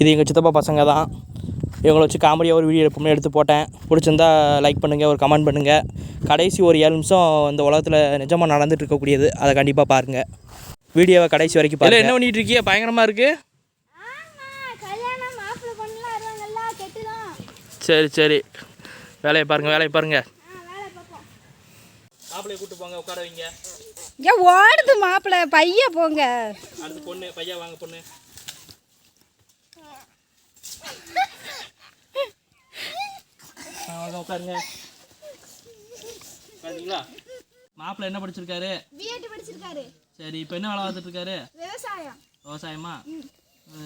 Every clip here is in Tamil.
இது எங்கள் சித்தப்பா பசங்க தான். இவங்களை வச்சு காமெடியாக ஒரு வீடியோ எடுப்போம்னு எடுத்து போட்டேன். பிடிச்சிருந்தா லைக் பண்ணுங்கள் ஒரு கமெண்ட் பண்ணுங்கள் கடைசி ஒரு ஏழு நிமிஷம் இந்த உலகத்தில் நிஜமாக நடந்துட்டு இருக்கக்கூடியது. அதை கண்டிப்பாக பாருங்கள் வீடியோவை கடைசி வரைக்கும் பாருங்க. என்ன பண்ணிட்டு இருக்கிய? பயங்கரமாக இருக்குது சரி சரி. வேலையை பாருங்கள் வேலையை பாருங்கள் மாப்பிள்ளையை கூட்டு போங்க உட்கார வைங்க. ஏன் ஓடுது மாப்பிள்ளை. பைய போங்க. அடுத்து பொண்ணு பையன் வாங்க பொண்ணு. உட்காருங்க. உட்காருங்களா? மாப்பிள்ளை என்ன படிச்சிருக்காரு? பிஎட் படிச்சிருக்காரு. சரி இப்போ என்ன வேலை பார்த்துட்டு இருக்காரு விவசாயம்?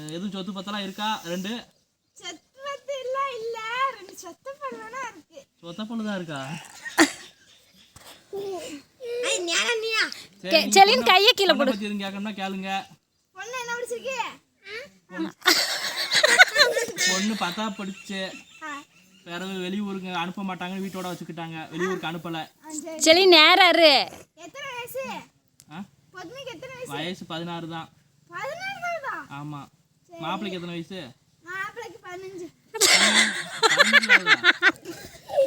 எதுவும் சொத்து பத்தெல்லாம் இருக்கா? ரெண்டு? செத்து எல்லாம் இல்ல ரெண்டு சொத்து பண்ணா இருக்கு. சொத்த பொண்ணு தான் இருக்கா? கே- செலின் கையை கீழே பொண்ணை பத்தி எதுவும் கேட்கணும்னா கேளுங்க. பொண்ணு என்ன படிச்சிருக்கு? பொண்ணு பத்தா படிச்சு. பிறகு வெளியூருக்கு அனுப்ப மாட்டாங்கன்னு வீட்டோட வச்சுக்கிட்டாங்க. வெளியூருக்கு அனுப்பலை. செலின் நேராரு எத்தனை வயசு? ஆ? பொண்ணுக்கு எத்தனை வயசு? வயசு பதினாறு தான். ஆமாம் மாப்பிள்ளைக்கு எத்தனை வயசு?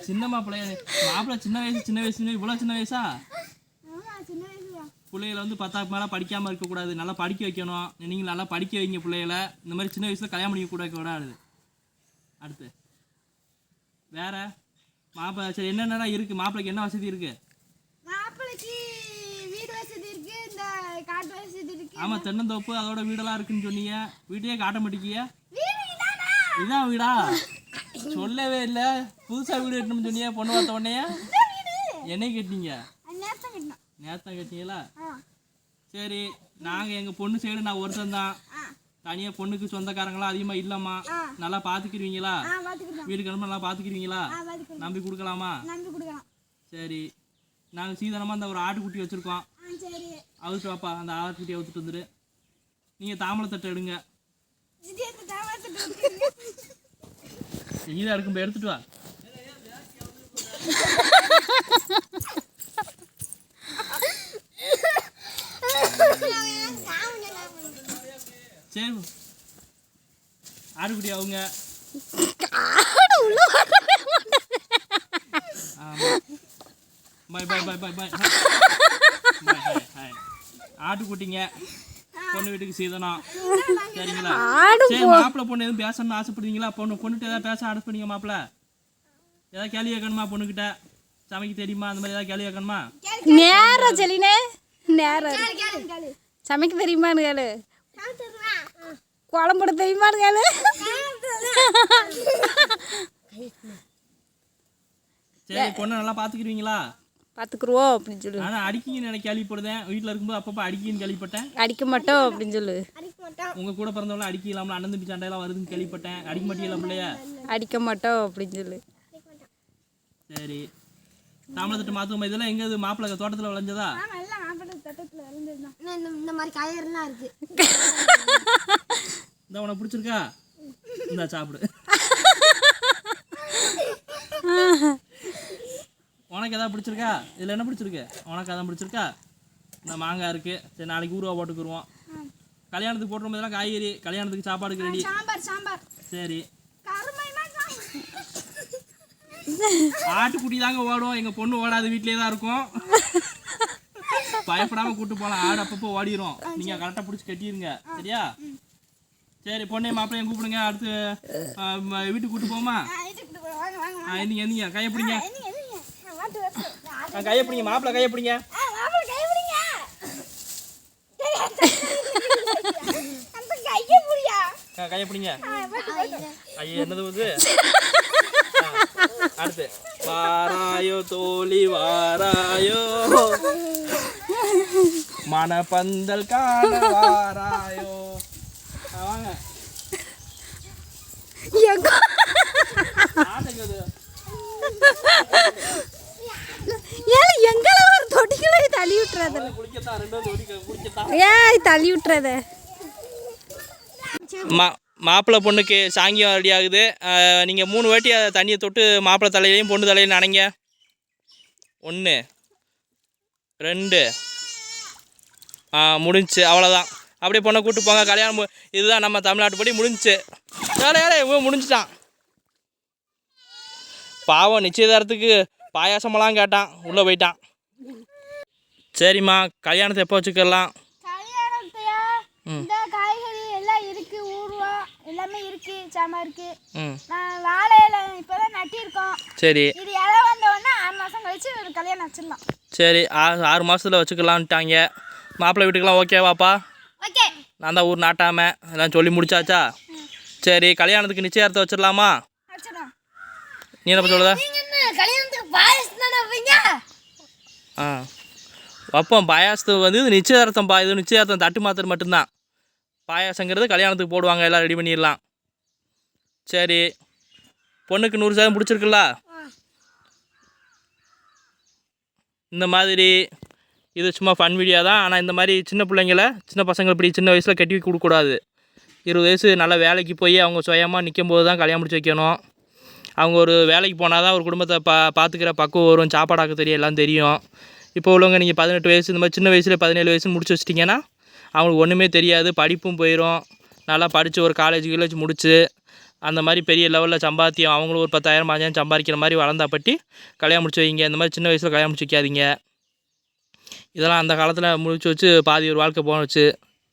சின்ன மாப்பிள்ளைய மாப்பிள்ளை சின்ன வயசு சின்ன வயசு இவ்வளோ சின்ன வயசா? ஆமா சின்ன வயசு தான். பிள்ளைகளை வந்து பத்தாக்கு மேலே படிக்காமல் இருக்கக்கூடாது. நல்லா படிக்க வைக்கணும். நீங்கள் நல்லா படிக்க வைங்க பிள்ளைகளை. இந்த மாதிரி சின்ன வயசில் கல்யாணம் பண்ணிக்க கூட கூடாது. அடுத்து. வேற? மாப்பிள்ளை சரி என்னென்ன இருக்குது மாப்பிள்ளைக்கு என்ன வசதி இருக்குது மாப்பிள்ளைக்கு வீடு வசதி இருக்கு இந்த காட்டு வசதி இருக்கு. ஆமாம் தென்னந்தோப்பு அதோட வீடெல்லாம் இருக்குன்னு சொன்னீங்க. வீட்டையே காட்ட மாட்டேங்கிய இதானா? வீடா? சொல்லவே இல்லை. புதுசாக வீடு கட்டணும்னு சொன்னீங்க பொண்ணு பார்த்த உடனே. என்னை கட்டினீங்க நேரத்தான் கட்டிங்களா ஆ. சரி நாங்கள் எங்கள் பொண்ணு சைடு நான் ஒருத்தன் தான். ஆ தனியாக பொண்ணுக்கு சொந்தக்காரங்களாம் அதிகமாக இல்லைம்மா. நல்லா பார்த்துக்கிட்டோம் வீடு கிளம்ப நல்லா பார்த்துக்கிட்டோம் நம்பி கொடுக்கலாமா? சரி. நாங்கள் சீதனமாக அந்த ஒரு ஆட்டுக்குட்டி வச்சுருக்கோம். அவுத்து வாப்பா அந்த ஆட்டுக்குட்டியை அவுத்துட்டு வந்துடு நீங்கள் தாமரத்தட்டை எடுங்க. ஈதா இருக்கும்போது எடுத்துட்டு வா. சரி ஆட்டுக்குட்டி அவங்க. பாய் பாய் பாய் பாய் பாய். பாய் ஹாய் ஆட்டுக்குட்டிங்க பொண்ணு வீட்டுக்கு சீதனம் சரிங்களா? சரி மாப்பிள்ளை பொண்ணு எதுவும் பேசணும்னு ஆசைப்படுறீங்களா? பொண்ணு பொண்ணுகிட்ட ஏதாவது பேச பண்ணீங்க மாப்பிள்ளை? ஏதாவது கேள்வி கேட்கணுமா பொண்ணுக்கிட்ட சமைக்க தெரியுமா? அந்த மாதிரி ஏதாவது கேள்வி கேட்கணுமா? நேரா செலினே நேரா. கேளு கேளு சமைக்க தெரியுமான்னு கேளு. சாப்பிட்டுருவா குழம்பு போட தெரியுமான்னு கேளு சரி பொண்ணை நல்லா பார்த்துக்கிருவீங்களா பார்த்துக்குருவோம் அப்படின்னு சொல்லு. ஆனால் அடிக்கிங்கன்னு எனக்கு கேள்விப்படுதேன். வீட்டில் இருக்கும்போது அப்பப்போ அடிக்கின்னு கேள்விப்பட்டேன். அடிக்க மாட்டோம் அப்படின்னு சொல்லு. அடிக்க உங்கள் கூட பிறந்தவங்கள அடிக்கலாம்ல அண்ணன் தம்பி சண்டையெல்லாம் வருதுன்னு கேள்விப்பட்டேன். அடிக்க மாட்டீங்களா பிள்ளைய? அடிக்க மாட்டோம் அப்படின்னு சொல்லு. சரி. தாமரத்தட்டு மாத்துமா இதெல்லாம் எங்க மாப்பிள்ளை தோட்டத்தில் விளைஞ்சதா? தட்டத்தில் இருந்ததுதான் இந்த இந்த மாதிரி கயிறுலாம் இருக்கு. இந்த உனக்கு பிடிச்சிருக்கா? இந்தா சாப்பிடு. உனக்கு எதாவது பிடிச்சிருக்கா? இதில் என்ன பிடிச்சிருக்கு? உனக்கு அதான் பிடிச்சிருக்கா? இந்த மாங்காய் இருக்கு. சரி நாளைக்கு ஊறுவா போட்டுக்குருவோம். கல்யாணத்துக்கு போட்டுரும் இதெல்லாம் காய்கறி கல்யாணத்துக்கு சாப்பாடுக்கு ரெடி சாம்பார் சாம்பார். சரி. ஆட்டுக்குட்டி தாங்க ஓடும். எங்க பொண்ணு ஓடாது வீட்லயே தான் இருக்கும். பயப்படாம கூட்டு போலாம். ஆடு அப்பப்போ ஓடிரும். நீங்க கரெக்டா பிடிச்சி கட்டிருங்க. சரியா? சரி பொண்ணே மாப்பிள்ளையும் கூப்பிடுங்க. அடுத்து வீட்டுக்கு கூட்டு போமா எந்திங்க எந்திங்க. கையை பிடிங்க. கையை பிடிங்க மாப்பிள்ளை கையை பிடிங்க. கையை பிடிங்க. ஐயா என்னது ஆ, அடுத்து. வாராயோ தோழி வாராயோ. மனப்பந்தல் காண வாராயோ ஆ, வாங்க. எங்களை ஒரு தொட்டிகளை தள்ளி விட்டுறாத. ஏய் தள்ளி விட்டுறாத. மா மாப்பிள்ளை பொண்ணுக்கு சாங்கியம் ரெடி ஆகுது. நீங்கள் மூணு வாட்டி அதை தண்ணியை தொட்டு மாப்பிள்ளை தலையிலையும் பொண்ணு தலையிலையும் நனைங்க. ஒன்று ரெண்டு. ஆ முடிஞ்சுச்சு அவ்வளோதான் அப்படியே பொண்ணை கூட்டு போங்க. கல்யாணம் இதுதான் நம்ம தமிழ்நாட்டு படி முடிஞ்சுச்சு வேலை வேலை இவன் முடிஞ்சிட்டான். பாவம் நிச்சயதாரத்துக்கு பாயாசமெல்லாம் கேட்டான். உள்ளே போயிட்டான். சரிம்மா கல்யாணத்தை எப்போ வச்சுக்கலாம்? கல்யாணத்தையா? இந்த காய்கறி எல்லாம் இருக்கு ஊறுவா எல்லாமே இருக்கு சாமா இருக்கு. ம். நான் வாழையில இப்பதான் நட்டியிருக்கோம் சரி. இது இலை வந்த உடனே ஆறு மாசம் கழிச்சு கல்யாணம் வச்சிடலாம். சரி ஆறு ஆறு மாதத்தில் வச்சுக்கலான்ட்டாங்க. மாப்பிள்ளை வீட்டுக்கெல்லாம் ஓகேவாப்பா ஓகே நான் தான் ஊர் நாட்டாம. எல்லாம் சொல்லி முடிச்சாச்சா? சரி கல்யாணத்துக்கு நிச்சயார்த்தம் வச்சிடலாமா? நீ என்ன சொல்லுத? ஆ. வைப்போம் பாயாசத்துக்கு வந்து இது நிச்சயார்த்தம் பா இது நிச்சயார்த்தம் தட்டு மாத்திரம் மட்டும்தான். பாயாசங்கிறது கல்யாணத்துக்கு போடுவாங்க எல்லாம் ரெடி பண்ணிடலாம். சரி பொண்ணுக்கு நூறு சதவீதம் பிடிச்சிருக்குல்ல? இந்த மாதிரி இது சும்மா ஃபன் வீடியோ தான். ஆனால் இந்த மாதிரி சின்ன பிள்ளைங்கள சின்ன பசங்களை இப்படி சின்ன வயசில் கட்டி கொடுக்கக்கூடாது. இருபது வயசு நல்ல வேலைக்கு போய் அவங்க சுயமாக நிற்கும் போது தான் கல்யாணம் முடிச்சு வைக்கணும். அவங்க ஒரு வேலைக்கு போனால் தான் ஒரு குடும்பத்தை பா பார்த்துக்கிற பக்குவம் வரும். சாப்பாடாக்க தெரியும் எல்லாம் தெரியும். இப்போ உள்ளவங்க நீங்கள் பதினெட்டு வயசு இந்த மாதிரி சின்ன வயசில் பதினேழு வயசுன்னு முடிச்சு வச்சிட்டிங்கன்னா அவங்களுக்கு ஒன்றுமே தெரியாது. படிப்பும் போயிடும் நல்லா படித்து ஒரு காலேஜ் கீழேஜ் முடிச்சு அந்த மாதிரி பெரிய லெவலில் சம்பாத்தியம் அவங்களும் ஒரு பத்தாயிரம் பாஞ்சாயிரம் சம்பாதிக்கிற மாதிரி வளர்ந்தா பட்டி கல்யாணம் முடிச்சு வைங்க. இந்த மாதிரி சின்ன வயசில் கல்யாணம் முடிச்சு வைக்காதீங்க. இதெல்லாம் அந்த காலத்தில் முடிச்சு வச்சு பாதி ஒரு வாழ்க்கை போன வச்சு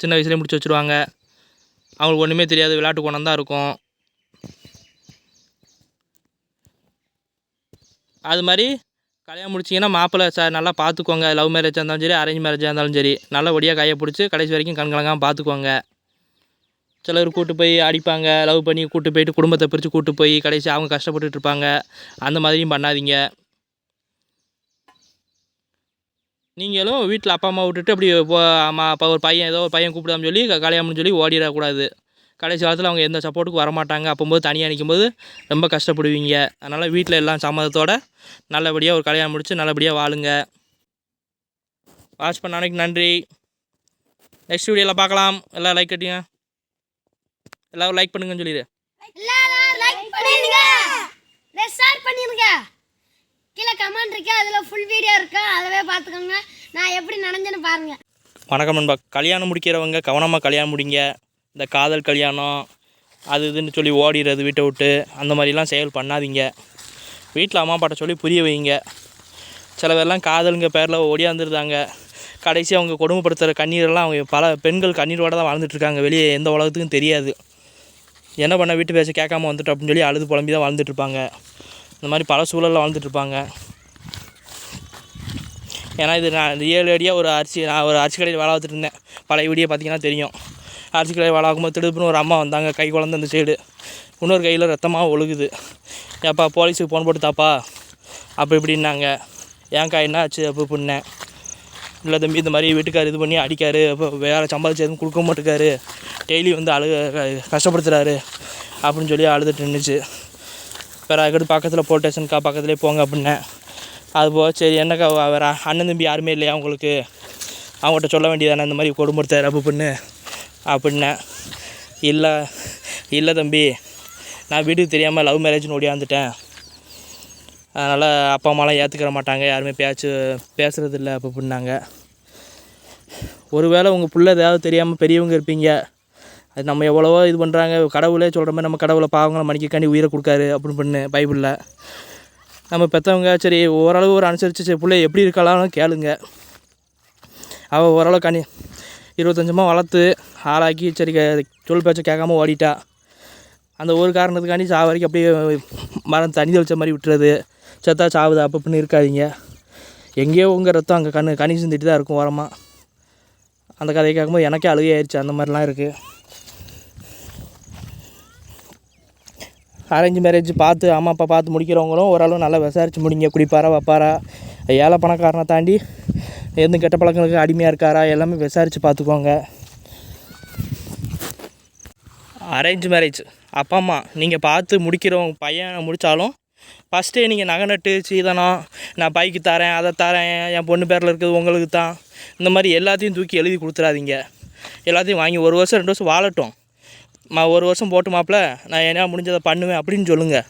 சின்ன வயசுலேயே முடிச்சு வச்சுருவாங்க. அவங்களுக்கு ஒன்றுமே தெரியாது. விளையாட்டு குணம் தான் இருக்கும். அது மாதிரி கல்யாணம் முடிச்சிங்கன்னா மாப்பிள்ளை சார் நல்லா பார்த்துக்கோங்க லவ் மேரேஜாக இருந்தாலும் சரி அரேஞ்ச் மேரேஜாக இருந்தாலும் சரி. நல்லபடியாக கையை பிடிச்சி கடைசி வரைக்கும் கண்கலங்காமல் பார்த்துக்கோங்க சிலர் கூட்டு போய் அடிப்பாங்க. லவ் பண்ணி கூட்டு போயிட்டு குடும்பத்தை பிரித்து கூட்டு போய் கடைசி அவங்க கஷ்டப்பட்டுட்டு இருப்பாங்க. அந்த மாதிரியும் பண்ணாதீங்க. நீங்களும் வீட்டில் அப்பா அம்மா விட்டுட்டு அப்படி இப்போ அம்மா ஒரு பையன் ஏதோ ஒரு பையன் கூப்பிடாம சொல்லி கல்யாணம்னு சொல்லி ஓடிடக்கூடாது. கடைசி காலத்தில் அவங்க எந்த சப்போர்ட்டுக்கு வரமாட்டாங்க. அப்போம்போது தனியாக நிற்கும்போது ரொம்ப கஷ்டப்படுவீங்க. அதனால் வீட்டில் எல்லாம் சம்மதத்தோடு நல்லபடியாக ஒரு கல்யாணம் முடித்து நல்லபடியாக வாழுங்க. வாட்ச் பண்ண அன்னைக்கு நன்றி. நெக்ஸ்ட் வீடியோவில் பார்க்கலாம். எல்லாம் லைக் கட்டிங்க. எல்லோரும் லைக் பண்ணுங்கன்னு சொல்லிடு. ஷேர் கீழே கமெண்ட் இருக்கு அதுல ஃபுல் வீடியோ இருக்கு. அதவே பார்த்துக்கோங்க நான் எப்படி நடந்தேன்னு பாருங்க. வணக்கம் நண்பா. கல்யாணம் முடிக்கிறவங்க கவனமாக கல்யாணம் முடிங்க. இந்த காதல் கல்யாணம் அது இதுன்னு சொல்லி ஓடிடுறது வீட்டை விட்டு. அந்த மாதிரிலாம் செயல் பண்ணாதீங்க. வீட்டில் அம்மா அப்பாட்ட சொல்லி புரிய வைங்க. சில பேர்லாம் காதலுங்க பேரில் ஓடியாந்துருந்தாங்க கடைசி அவங்க கொடுமைப்படுத்துகிற கண்ணீரெல்லாம் அவங்க பல பெண்கள் கண்ணீரோட தான் வாழ்ந்துட்டுருக்காங்க வெளியே எந்த உலகத்துக்கும் தெரியாது. என்ன பண்ண வீட்டு பேச்சை கேட்காம வந்துட்டு அப்படின்னு சொல்லி அழுது புலம்பி தான் வாழ்ந்துட்டு இருப்பாங்க இந்த மாதிரி பல சூழலில் வாழ்ந்துட்டுருப்பாங்க. ஏன்னா இது நான் ரியல் அடியாக ஒரு அரிசி நான் ஒரு அரிசி கடையில் வேலை பார்த்துட்டு இருந்தேன். பழைய வீடியோ பார்த்தீங்கன்னா தெரியும். அரிசி கடையில் வேலை ஆகும்போது திடுப்புன்னு ஒரு அம்மா வந்தாங்க கை குழந்த அந்த சைடு. இன்னொரு கையில் ரத்தமாக ஒழுகுது. ஏப்பா போலீஸுக்கு ஃபோன் போட்டு தாப்பா அப்போ இப்படின்னாங்க. ஏன்க்கா என்ன ஆச்சு அப்போ இப்படின்னேன் இல்லை தம்பி இந்த மாதிரி வீட்டுக்கார் இது பண்ணி அடிக்காரு அப்போ வேறு சம்பாதிச்சு எதுவும் கொடுக்க மாட்டேக்காரு டெய்லி வந்து அழு கஷ்டப்படுத்துறாரு. அப்படின்னு சொல்லி அழுதுட்டு நின்றுச்சு வேறு அதுக்கடுத்து பக்கத்தில் போலீஸ் ஸ்டேஷனுக்கா பக்கத்துலேயே போங்க அப்படின்னேன் அது போக சரி என்னக்கா வேறு அண்ணன் தம்பி யாருமே இல்லையா உங்களுக்கு? அவங்ககிட்ட சொல்ல வேண்டியதானே இந்த மாதிரி கொடுமைப்படுத்தாரு அப்போ பண்ணு அப்படின்னேன் இல்லை இல்லை தம்பி நான் வீட்டுக்கு தெரியாமல் லவ் மேரேஜ்னு ஓடியாந்துட்டேன் அதனால் அப்பா அம்மாலாம் ஏற்றுக்கிற மாட்டாங்க யாருமே பேச்சு பேசுகிறது இல்லை அப்போ பண்ணாங்க ஒருவேளை உங்கள் பிள்ளை ஏதாவது தெரியாமல் பெரியவங்க இருப்பீங்க அது நம்ம எவ்வளவோ இது பண்ணுறாங்க கடவுளே சொல்கிற மாதிரி நம்ம கடவுளை பாவங்களை மன்னிக்கக்காண்டி உயிரை கொடுக்காரு அப்படின்னு பண்ணு பைபிளில். நம்ம பெற்றவங்க சரி ஓரளவு ஒரு அனுசரித்து சரி பிள்ளை எப்படி இருக்கலாம்னு கேளுங்க. அவள் ஓரளவு கனி இருபத்தஞ்சமாக வளர்த்து ஆளாக்கி சரி சொல் பேச்சை கேட்காம ஓடிட்டா. அந்த ஒரு காரணத்துக்காண்டி சா வரைக்கும் அப்படியே மரம் தண்ணி தெளிச்ச மாதிரி விட்டுறது செத்தா சாவுது அப்போ இப்படின்னு இருக்காதீங்க. எங்கேயோ உங்கள் ரத்தம் அங்கே கண்ணு கனி சிந்திட்டு தான் இருக்கும் ஓரமாக அந்த கதையை கேட்கும்போது எனக்கே அழுகையாயிருச்சு அந்த மாதிரிலாம் இருக்குது அரேஞ்ச் மேரேஜ் பார்த்து அம்மா அப்பா பார்த்து முடிக்கிறவங்களும் ஓரளவு நல்லா விசாரித்து முடிங்க. குடிப்பாரா வைப்பாரா? ஏழை பணக்காரனை தாண்டி எதுவும் கெட்ட பழக்கங்களுக்கு அடிமையாக இருக்காரா? எல்லாமே விசாரித்து பார்த்துக்கோங்க. அரேஞ்ச் மேரேஜ் அப்பா அம்மா நீங்கள் பார்த்து முடிக்கிறவங்க பையன் முடித்தாலும் ஃபஸ்ட்டே நீங்கள் நகை நட்டு சீதனம் நான் பைக்கு தரேன் அதை தரேன் என் பொண்ணு பேரில் இருக்கிறது உங்களுக்கு தான். இந்த மாதிரி எல்லாத்தையும் தூக்கி எழுதி கொடுத்துறாதீங்க. எல்லாத்தையும் வாங்கி ஒரு வருஷம் ரெண்டு வருஷம் வாழட்டும். மா ஒரு வருஷம் போட்டு மாப்பிள்ள நான் என்ன முடிஞ்சதை பண்ணுவேன் அப்படின்னு சொல்லுங்கள்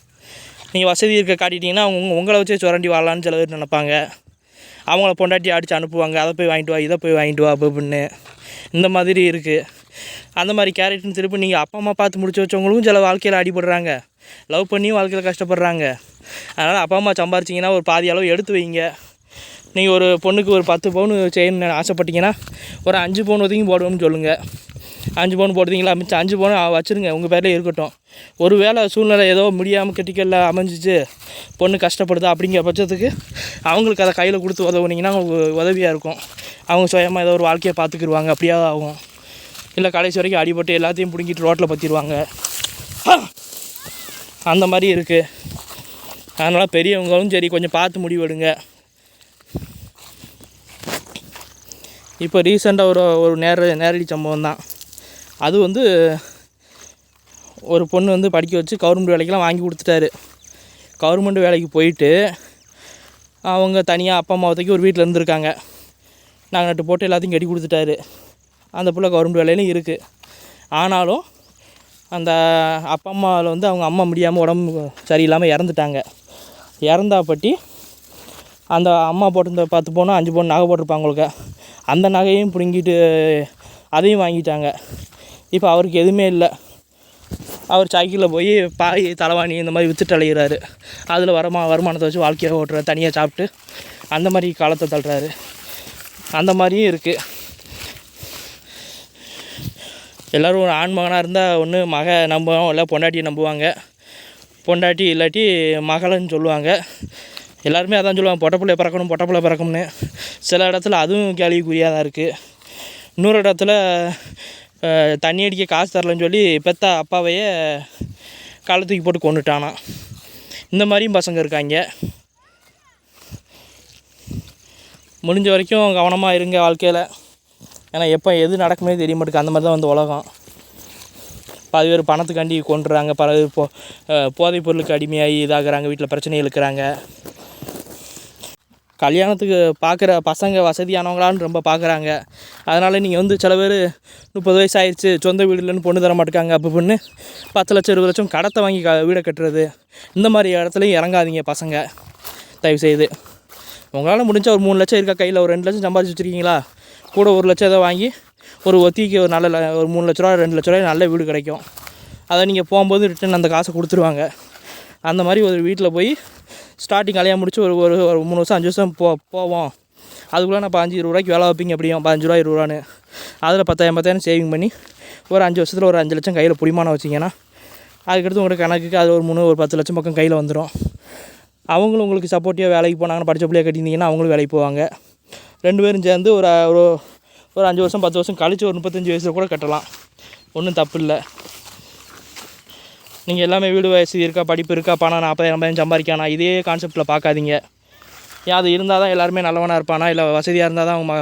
நீங்கள் வசதி இருக்க காட்டிட்டீங்கன்னா அவங்க உங்களை வச்சே சுரண்டி வாழலான்னு சில பேர் நினைப்பாங்க. அவங்கள பொண்டாட்டி அடித்து அனுப்புவாங்க. அதை போய் வாங்கிட்டு வா இதை போய் வாங்கிட்டு வா அப்படின்னு இந்த மாதிரி இருக்குது அந்த மாதிரி கேரக்டர்னு திருப்பி நீங்கள் அப்பா அம்மா பார்த்து முடிச்சு வச்சவங்களும் சில வாழ்க்கையில் அடிபடுறாங்க. லவ் பண்ணியும் வாழ்க்கையில் கஷ்டப்படுறாங்க. அதனால் அப்பா அம்மா சம்பாரிச்சிங்கன்னா ஒரு பாதி அளவு எடுத்து வைங்க. நீங்கள் ஒரு பொண்ணுக்கு ஒரு பத்து பவுன் செய்யணும்னு ஆசைப்பட்டீங்கன்னா ஒரு அஞ்சு பவுன் ஒதுங்கி போடுவோம்னு சொல்லுங்கள் அஞ்சு பவுன் போடுறீங்களா? மிச்சம் அஞ்சு பவுன் வச்சுருங்க. உங்கள் பேரில் இருக்கட்டும். ஒரு வேளை சூழ்நிலை ஏதோ முடியாமல் கிரிட்டிக்கலில் அமைஞ்சிச்சு பொண்ணு கஷ்டப்படுதா அப்படிங்கிற பட்சத்துக்கு அவங்களுக்கு அதை கையில் கொடுத்து உதவுனீங்கன்னா உங்களுக்கு உதவியாக இருக்கும். அவங்க சுயமாக ஏதோ ஒரு வாழ்க்கையை பார்த்துக்குருவாங்க. அப்படியாவது ஆகும். இல்லை கடைசி வரைக்கும் அடிபட்டு எல்லாத்தையும் பிடுங்கிட்டு ரோட்டில் பற்றிடுவாங்க அந்த மாதிரி இருக்குது அதனால் பெரியவங்களும் சரி கொஞ்சம் பார்த்து முடிவெடுங்க. இப்போ ரீசெண்டாக ஒரு ஒரு நேர நேரடி சம்பவம் தான். அது வந்து ஒரு பொண்ணு வந்து படிக்க வச்சு கவர்மெண்ட் வேலைக்கெல்லாம் வாங்கி கொடுத்துட்டாரு. கவர்மெண்ட் வேலைக்கு போயிட்டு அவங்க தனியாக அப்பா அம்மா ஒத்தைக்கு ஒரு வீட்டில் இருந்திருக்காங்க. நாங்கள் நட்டு போட்டு எல்லாத்தையும் கட்டி கொடுத்துட்டாரு. அந்த பிள்ளை கவர்மெண்ட் வேலையிலும் இருக்குது ஆனாலும் அந்த அப்பா அம்மாவில் வந்து அவங்க அம்மா முடியாமல் உடம்பு சரியில்லாமல் இறந்துட்டாங்க. இறந்தாப்பட்டி அந்த அம்மா போட்டிருந்த பத்து பவுனோ அஞ்சு பவுன் நகை போட்டிருப்பாங்களுக்கு அந்த நகையும் பிடுங்கிட்டு அதையும் வாங்கிட்டாங்க. இப்போ அவருக்கு எதுவுமே இல்லை. அவர் சைக்கிளில் போய் பாய் தலைவாணி இந்த மாதிரி வித்துட்டு அலைகிறாரு அதில் வரமா வருமானத்தை வச்சு வாழ்க்கையை ஓட்டுறாரு. தனியாக சாப்பிட்டு அந்த மாதிரி காலத்தை தள்ளுறாரு. அந்த மாதிரியும் இருக்குது எல்லோரும் ஒரு ஆண் மகனாக இருந்தால் ஒன்று மக நம்புவோம் இல்லை பொண்டாட்டியை நம்புவாங்க. பொண்டாட்டி இல்லாட்டி மகளன்னு சொல்லுவாங்க. எல்லாருமே அதான் சொல்லுவாங்க பொட்டப்பிள்ளை பிறக்கணும் பொட்டை பிறக்கணும்னு. சில இடத்துல அதுவும் கேள்விக்குறியாக தான் இருக்குது இன்னொரு இடத்துல தண்ணி அடிக்க காசு தரலன்னு சொல்லி பெத்த அப்பாவையே காலை தூக்கி போட்டு கொண்டுட்டானா இந்த மாதிரியும் பசங்க இருக்காங்க. முடிஞ்ச வரைக்கும் கவனமாக இருங்க வாழ்க்கையில். ஏன்னா எப்போ எது நடக்குமே தெரிய மாட்டேங்குது. அந்த மாதிரி தான் வந்து உலகம். பாதி பேர் பணத்துக்காண்டி கொண்டுறாங்க பல பேர் போ போதைப் பொருளுக்கு அடிமையாகி இதாகிறாங்க. வீட்டில் பிரச்சனை இழுக்கிறாங்க கல்யாணத்துக்கு பார்க்குற பசங்க வசதியானவங்களான்னு ரொம்ப பார்க்குறாங்க. அதனால் நீங்கள் வந்து சில பேர் முப்பது வயசு ஆயிடுச்சு சொந்த வீடு இல்லைன்னு பொண்ணு தர மாட்டேங்காங்க அப்போ பொண்ணு பத்து லட்சம் இருபது லட்சம் கடத்தை வாங்கி க வீடை கட்டுறது. இந்த மாதிரி இடத்துலையும் இறங்காதீங்க பசங்க. தயவுசெய்து. உங்களால் முடிஞ்ச ஒரு மூணு லட்சம் இருக்கா கையில்? ஒரு ரெண்டு லட்சம் சம்பாதிச்சு வச்சுருக்கீங்களா? கூட ஒரு லட்சம் ஏதோ வாங்கி ஒரு ஒத்திக்கு ஒரு நல்ல ஒரு மூணு லட்ச ரூபா ரெண்டு லட்ச ரூபாய் நல்ல வீடு கிடைக்கும். அதை நீங்கள் போகும்போது ரிட்டன் அந்த காசை கொடுத்துருவாங்க. அந்த மாதிரி ஒரு வீட்டில் போய் ஸ்டார்டிங் கல்யாணம் முடிச்சு ஒரு ஒரு ஒரு மூணு வருஷம் அஞ்சு வருஷம் போ போவோம். அதுக்குள்ளே நான் பாஞ்சு இருபது ரூபாய்க்கு வேலை வைப்பீங்க அப்படியும் பதினஞ்சு ரூபா இருபது ரூபான்னு. அதில் பத்தாயிரம் பத்தாயிரம் சேவிங் பண்ணி ஒரு அஞ்சு வருஷத்தில் ஒரு அஞ்சு லட்சம் கையில் புடிமானம் வச்சிங்கன்னா அதுக்கடுத்து உங்களுக்கு கணக்குக்கு அது ஒரு மூணு ஒரு பத்து லட்சம் பக்கம் கையில் வந்துடும் அவங்களும் உங்களுக்கு சப்போர்ட்டிவாக வேலைக்கு போனாங்கன்னா படித்த பிள்ளைய கட்டியிருந்தீங்கன்னா அவங்களும் வேலைக்கு போவாங்க. ரெண்டு பேரும் சேர்ந்து ஒரு ஒரு ஒரு அஞ்சு வருஷம் பத்து வருஷம் கழித்து ஒரு முப்பத்தஞ்சு வயசில் கூட கட்டலாம். ஒன்றும் தப்பு இல்லை. நீங்கள் எல்லாமே வீடு வசதி இருக்கா படிப்பு இருக்கா பணம் நாற்பதாயிரம் ஐம்பதாயிரம் சம்பாதிக்கானா? இதே கான்செப்ட்டில் பார்க்காதீங்க. ஏன் அது இருந்தால் தான் எல்லாருமே நல்லவனாக இருப்பானா? இல்லை வசதியாக இருந்தால் தான் அவங்க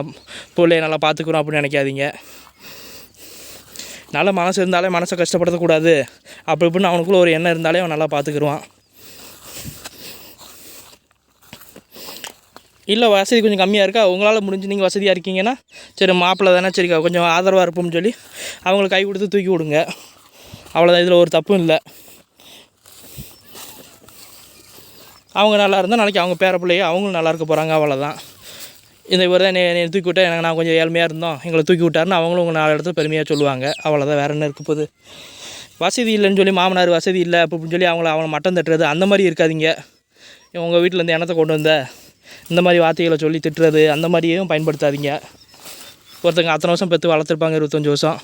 பிள்ளைய நல்லா பார்த்துக்குறோம் அப்படின்னு நினைக்காதீங்க. நல்ல மனசு இருந்தாலே மனசை கஷ்டப்படுத்தக்கூடாது. அப்படி இப்படின்னு அவனுக்குள்ள ஒரு எண்ணம் இருந்தாலே அவன் நல்லா பார்த்துக்குருவான். இல்லை வசதி கொஞ்சம் கம்மியாக இருக்கா? உங்களால் முடிஞ்சு நீங்கள் வசதியாக இருக்கீங்கன்னா சரி மாப்பிள்ளை தானே சரி கொஞ்சம் ஆதரவாக இருப்போம்னு சொல்லி அவங்களுக்கு கை கொடுத்து தூக்கி விடுங்க. அவ்வளோதான் இதில் ஒரு தப்பும் இல்லை. அவங்க நல்லா இருந்தால் நாளைக்கு அவங்க பேர பிள்ளைய அவங்களும் நல்லா இருக்க போகிறாங்க அவ்வளோதான் இந்த இவர் தான் என்னை தூக்கி விட்டால் எனக்கு நான் கொஞ்சம் ஏழ்மையாக இருந்தோம். எங்களை தூக்கி விட்டாருன்னு அவங்களும் உங்கள் நாலு இடத்துல பெருமையாக சொல்லுவாங்க. அவ்வளோதான் வேறு என்ன இருக்க போகுது? வசதி இல்லைன்னு சொல்லி மாமனார் வசதி இல்லை அப்படின்னு சொல்லி அவங்கள அவனை மட்டம் தட்டுறது அந்த மாதிரி இருக்காதீங்க. உங்கள் வீட்டில் இருந்து எண்ணத்தை கொண்டு வந்த? இந்த மாதிரி வார்த்தைகளை சொல்லி திட்டுறது அந்த மாதிரியும் பயன்படுத்தாதீங்க. ஒருத்தங்க அத்தனை வருஷம் பெற்று வளர்த்துருப்பாங்க இருபத்தஞ்சி வருஷம்.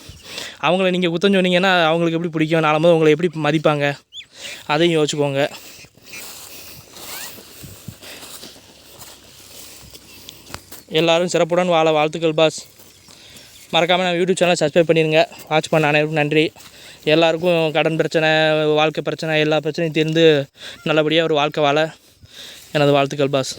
அவங்கள நீங்கள் குத்தம் சொன்னீங்கன்னா அவங்களுக்கு எப்படி பிடிக்கும்? நாலும்போது உங்களை எப்படி மதிப்பாங்க? அதையும் யோசிச்சுக்கோங்க. எல்லோரும் சிறப்புடன் வாழ வாழ்த்துக்கள் பாஸ் மறக்காமல் நான் யூடியூப் சேனலை சப்ஸ்கிரைப் பண்ணிடுங்க வாட்ச் பண்ண அனைவருக்கும் நன்றி. எல்லாருக்கும் கடன் பிரச்சனை வாழ்க்கை பிரச்சனை எல்லா பிரச்சனையும் தீர்ந்து நல்லபடியாக ஒரு வாழ்க்கை வாழ. எனது வாழ்த்துக்கள் பாஸ்